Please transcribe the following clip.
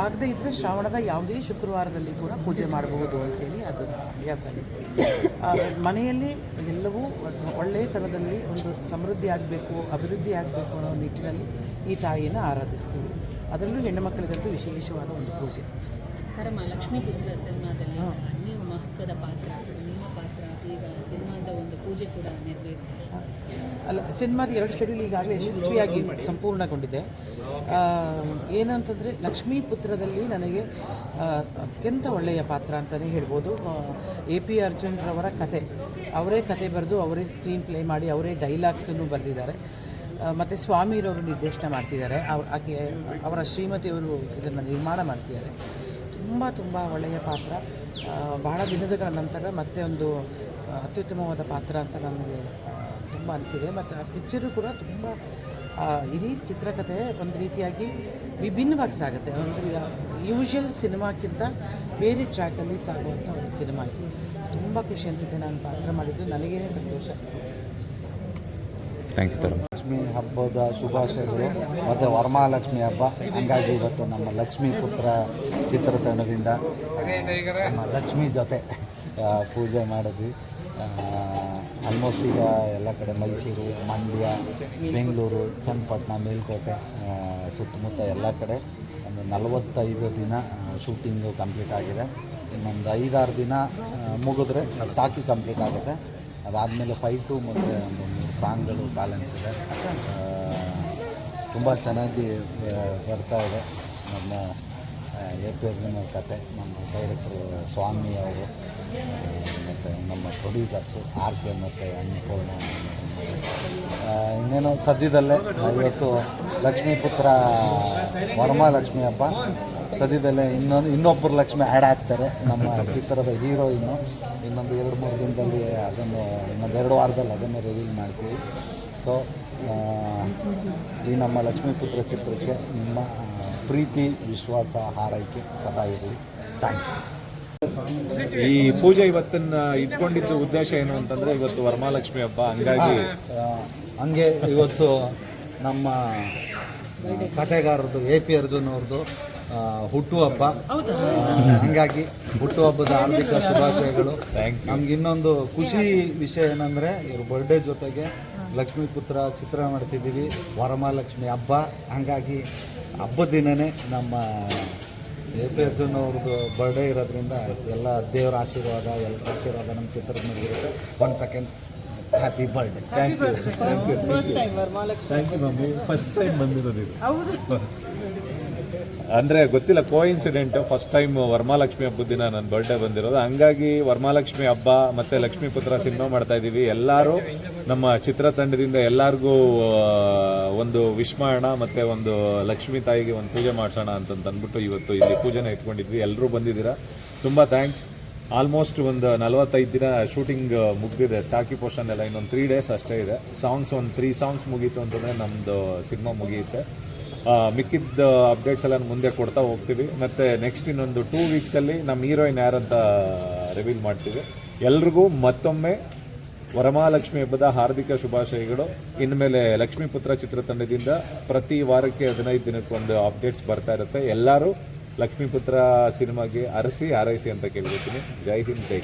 ಆಗದೇ ಇದ್ದರೆ ಶ್ರಾವಣದ ಯಾವುದೇ ಶುಕ್ರವಾರದಲ್ಲಿ ಕೂಡ ಪೂಜೆ ಮಾಡಬಹುದು ಅಂತ ಹೇಳಿ ಅದು ಅಭ್ಯಾಸ ಮನೆಯಲ್ಲಿ ಎಲ್ಲವೂ ಒಳ್ಳೆಯ ಥರದಲ್ಲಿ ಒಂದು ಸಮೃದ್ಧಿ ಆಗಬೇಕು ಅಭಿವೃದ್ಧಿ ಆಗಬೇಕು ಅನ್ನೋ ನಿಟ್ಟಿನಲ್ಲಿ ಈ ತಾಯಿಯನ್ನು ಆರಾಧಿಸ್ತೀವಿ. ಅದರಲ್ಲೂ ಹೆಣ್ಣು ಮಕ್ಕಳಿಗಂತೂ ವಿಶೇಷವಾದ ಒಂದು ಪೂಜೆ. ಕರಮ ಲಕ್ಷ್ಮೀ ಪುತ್ರ ಸಿನಿಮಾದಲ್ಲಿ ನೀವು ಮಹತ್ವದ ಪಾತ್ರ ಸಿನಿಮಾ ನಿಮ್ಮ ಪಾತ್ರ ಈಗ ಪೂಜೆ ಕೂಡ ಅಲ್ಲ, ಸಿನಿಮಾದ ಎರಡು ಶೆಡ್ಯೂಲ್ ಈಗಾಗಲೇ ಯಶಸ್ವಿಯಾಗಿ ಸಂಪೂರ್ಣಗೊಂಡಿದೆ. ಏನಂತಂದರೆ, ಲಕ್ಷ್ಮೀ ಪುತ್ರದಲ್ಲಿ ನನಗೆ ಅತ್ಯಂತ ಒಳ್ಳೆಯ ಪಾತ್ರ ಅಂತಲೇ ಹೇಳ್ಬೋದು. ಎ ಪಿ ಅರ್ಜುನ್ರವರ ಕತೆ. ಅವರೇ ಕತೆ ಬರೆದು ಅವರೇ ಸ್ಕ್ರೀನ್ ಪ್ಲೇ ಮಾಡಿ ಅವರೇ ಡೈಲಾಗ್ಸನ್ನು ಬರೆದಿದ್ದಾರೆ. ಮತ್ತು ಸ್ವಾಮಿರವರು ನಿರ್ದೇಶನ ಮಾಡ್ತಿದ್ದಾರೆ. ಅವ್ ಆಕೆ, ಅವರ ಶ್ರೀಮತಿಯವರು ಇದನ್ನು ನಿರ್ಮಾಣ ಮಾಡ್ತಿದ್ದಾರೆ. ತುಂಬ ತುಂಬ ಒಳ್ಳೆಯ ಪಾತ್ರ. ಬಹಳ ದಿನಗಳ ನಂತರ ಮತ್ತೆ ಒಂದು ಅತ್ಯುತ್ತಮವಾದ ಪಾತ್ರ ಅಂತ ನನಗೆ ತುಂಬ ಅನಿಸಿದೆ. ಮತ್ತು ಆ ಪಿಕ್ಚರು ಕೂಡ ತುಂಬ ಇಡೀ ಚಿತ್ರಕಥೆ ಒಂದು ರೀತಿಯಾಗಿ ವಿಭಿನ್ನವಾಗಿ ಸಾಗುತ್ತೆ. ಒಂದು ಯೂಶುವಲ್ ಸಿನಿಮಾಕ್ಕಿಂತ ಬೇರೆ ಟ್ರ್ಯಾಕಲ್ಲಿ ಸಾಗುವಂಥ ಒಂದು ಸಿನಿಮಾ ಇದು. ತುಂಬ ಖುಷಿ ಅನಿಸುತ್ತೆ. ನಾನು ಪಾತ್ರ ಮಾಡಿದ್ದು. ನನಗೇನೇ ಸಂತೋಷ. ಥ್ಯಾಂಕ್ ಯು ಲಕ್ಷ್ಮಿ ಹಬ್ಬದ ಶುಭಾಶಯಗಳು. ಮತ್ತು ವರಮಹಾಲಕ್ಷ್ಮಿ ಹಬ್ಬ. ಹಂಗಾಗಿ ಇವತ್ತು ನಮ್ಮ ಲಕ್ಷ್ಮೀ ಪುತ್ರ ಚಿತ್ರತಂಡದಿಂದ ನಮ್ಮ ಲಕ್ಷ್ಮಿ ಜೊತೆ ಪೂಜೆ ಮಾಡಿದ್ವಿ. ಆಲ್ಮೋಸ್ಟ್ ಈಗ ಎಲ್ಲ ಕಡೆ ಮೈಸೂರು, ಮಂಡ್ಯ, ಬೆಂಗಳೂರು, ಚನ್ನಪಟ್ಟಣ, ಮೇಲ್ಕೋಟೆ ಸುತ್ತಮುತ್ತ ಎಲ್ಲ ಕಡೆ ಒಂದು ನಲವತ್ತೈದು ದಿನ ಶೂಟಿಂಗು ಕಂಪ್ಲೀಟ್ ಆಗಿದೆ. ಇನ್ನೊಂದು ಐದಾರು ದಿನ ಮುಗಿದ್ರೆ ಟಾಕಿ ಕಂಪ್ಲೀಟ್ ಆಗುತ್ತೆ. ಅದಾದಮೇಲೆ ಫೈಟು ಮತ್ತು ಒಂದು ಸಾಂಗ್ಗಳು ಬ್ಯಾಲೆನ್ಸ್ ಇದೆ. ತುಂಬ ಚೆನ್ನಾಗಿ ಬರ್ತಾ ಇದೆ. ನಮ್ಮ ಎ ಪಿ ಅರ್ಜುನ್ ಕತೆ, ನಮ್ಮ ಡೈರೆಕ್ಟ್ರು ಸ್ವಾಮಿ ಅವರು, ಮತ್ತು ನಮ್ಮ ಪ್ರೊಡ್ಯೂಸರ್ಸು ಆರ್ ಕೆ ಮತ್ತು ಅನ್ನಪೂರ್ಣ ಇನ್ನೇನು ಸದ್ಯದಲ್ಲೇ, ಇವತ್ತು ಲಕ್ಷ್ಮೀಪುತ್ರ ವರ್ಮಾಲಕ್ಷ್ಮಿ ಹಬ್ಬ. ಸದ್ಯದಲ್ಲೇ ಇನ್ನೊಂದು ಇನ್ನೊಬ್ಬರು ಲಕ್ಷ್ಮಿ ಆ್ಯಡ್ ಆಗ್ತಾರೆ. ನಮ್ಮ ಚಿತ್ರದ ಹೀರೋಯಿನ್ನು ಇನ್ನೊಂದು ಎರಡು ಮೂರು ದಿನದಲ್ಲಿ ಅದನ್ನು ಇನ್ನೊಂದು ಎರಡು ವಾರದಲ್ಲಿ ಅದನ್ನು ರಿವೀಲ್ ಮಾಡ್ತೀವಿ. ಸೊ ಈ ನಮ್ಮ ಲಕ್ಷ್ಮೀಪುತ್ರ ಚಿತ್ರಕ್ಕೆ ನಿಮ್ಮ ಪ್ರೀತಿ ವಿಶ್ವಾಸ ಹಾರೈಕೆ ಸದಾ ಇರಲಿ. ಥ್ಯಾಂಕ್ ಯು ಈ ಪೂಜೆ ಇವತ್ತನ್ನ ಇಟ್ಕೊಂಡಿದ್ದು ಉದ್ದೇಶ ಏನು ಅಂತಂದ್ರೆ ಇವತ್ತು ವರಮಹಾಲಕ್ಷ್ಮಿ ಹಬ್ಬ. ಹಂಗಾಗಿ ಹಂಗೆ ಇವತ್ತು ನಮ್ಮ ಕಥೆಗಾರರದು ಎ ಪಿ ಅರ್ಜುನ್ ಅವ್ರದ್ದು ಹುಟ್ಟುಹಬ್ಬ ಹಬ್ಬ. ಹಂಗಾಗಿ ಹುಟ್ಟುಹಬ್ಬದ ಹಾರ್ದಿಕ ಶುಭಾಶಯಗಳು. ನಮ್ಗೆ ಇನ್ನೊಂದು ಖುಷಿ ವಿಷಯ ಏನಂದರೆ ಇವ್ರ ಬರ್ಡೇ ಜೊತೆಗೆ ಲಕ್ಷ್ಮೀಪುತ್ರ ಚಿತ್ರ ಮಾಡ್ತಿದ್ದೀವಿ ವರಮಹಾಲಕ್ಷ್ಮಿ ಹಬ್ಬ. ಹಂಗಾಗಿ ಹಬ್ಬದ ದಿನವೇ ನಮ್ಮ ಎ ಪಿ ಅರ್ಜುನ್ ಅವ್ರದ್ದು ಬರ್ಡೇ ಇರೋದ್ರಿಂದ ಎಲ್ಲ ದೇವರ ಆಶೀರ್ವಾದ ಎಲ್ಲ ಆಶೀರ್ವಾದ ನಮ್ಮ ಚಿತ್ರದ ಮೇಲೆ ಇರುತ್ತೆ one second happy birthday thank you thank you first time ಬಂದಿರೋದು ಅಂದರೆ ಗೊತ್ತಿಲ್ಲ ಕೋ ಇನ್ಸಿಡೆಂಟ್ ಫಸ್ಟ್ ಟೈಮ್ ವರಮಹಾಲಕ್ಷ್ಮಿ ಹಬ್ಬದ ದಿನ ನನ್ನ ಬರ್ಡೇ ಬಂದಿರೋದು. ಹಂಗಾಗಿ ವರಮಹಾಲಕ್ಷ್ಮಿ ಹಬ್ಬ ಮತ್ತು ಲಕ್ಷ್ಮೀಪುತ್ರ ಸಿನಿಮಾ ಮಾಡ್ತಾ ಇದ್ದೀವಿ ಎಲ್ಲರೂ ನಮ್ಮ ಚಿತ್ರತಂಡದಿಂದ ಎಲ್ಲರಿಗೂ ಒಂದು ವಿಶ್ ಮಾಡೋಣ, ಮತ್ತು ಒಂದು ಲಕ್ಷ್ಮಿ ತಾಯಿಗೆ ಒಂದು ಪೂಜೆ ಮಾಡ್ಸೋಣ ಅಂತಂತ ಅಂದ್ಬಿಟ್ಟು ಇವತ್ತು ಇಲ್ಲಿ ಪೂಜೆನ ಇಟ್ಕೊಂಡಿದ್ವಿ. ಎಲ್ಲರೂ ಬಂದಿದ್ದೀರಾ? ತುಂಬ ಥ್ಯಾಂಕ್ಸ್ ಆಲ್ಮೋಸ್ಟ್ ಒಂದು ನಲವತ್ತೈದು ದಿನ ಶೂಟಿಂಗ್ ಮುಗಿದಿದೆ. ಟಾಕಿ ಪೋರ್ಷನ್ ಎಲ್ಲ ಇನ್ನೊಂದು ತ್ರೀ ಡೇಸ್ ಅಷ್ಟೇ ಇದೆ. ಸಾಂಗ್ಸ್ ಒಂದು ತ್ರೀ ಸಾಂಗ್ಸ್ ಮುಗೀತು ಅಂತಂದರೆ ನಮ್ಮದು ಸಿನಿಮಾ ಮುಗಿಯುತ್ತೆ. ಮಿಕ್ಕಿದ್ದ ಅಪ್ಡೇಟ್ಸ್ ಎಲ್ಲ ಮುಂದೆ ಕೊಡ್ತಾ ಹೋಗ್ತೀವಿ. ಮತ್ತು ನೆಕ್ಸ್ಟ್ ಇನ್ನೊಂದು ಟೂ ವೀಕ್ಸಲ್ಲಿ ನಮ್ಮ ಹೀರೋಯಿನ್ ಯಾರಂತ ರಿವೀಲ್ ಮಾಡ್ತೀವಿ. ಎಲ್ರಿಗೂ ಮತ್ತೊಮ್ಮೆ ವರಮಹಾಲಕ್ಷ್ಮಿ ಹಬ್ಬದ ಹಾರ್ದಿಕ ಶುಭಾಶಯಗಳು. ಇನ್ಮೇಲೆ ಲಕ್ಷ್ಮೀಪುತ್ರ ಚಿತ್ರತಂಡದಿಂದ ಪ್ರತಿ ವಾರಕ್ಕೆ ಹದಿನೈದು ದಿನಕ್ಕೊಂದು ಅಪ್ಡೇಟ್ಸ್ ಬರ್ತಾ ಇರುತ್ತೆ. ಎಲ್ಲರೂ ಲಕ್ಷ್ಮೀಪುತ್ರ ಸಿನಿಮಾಗೆ ಅರಸಿ, ಹಾರೈಸಿ ಅಂತ ಕೇಳ್ಕೊತೀನಿ ಜೈ ಹಿಂದ್, ಜೈ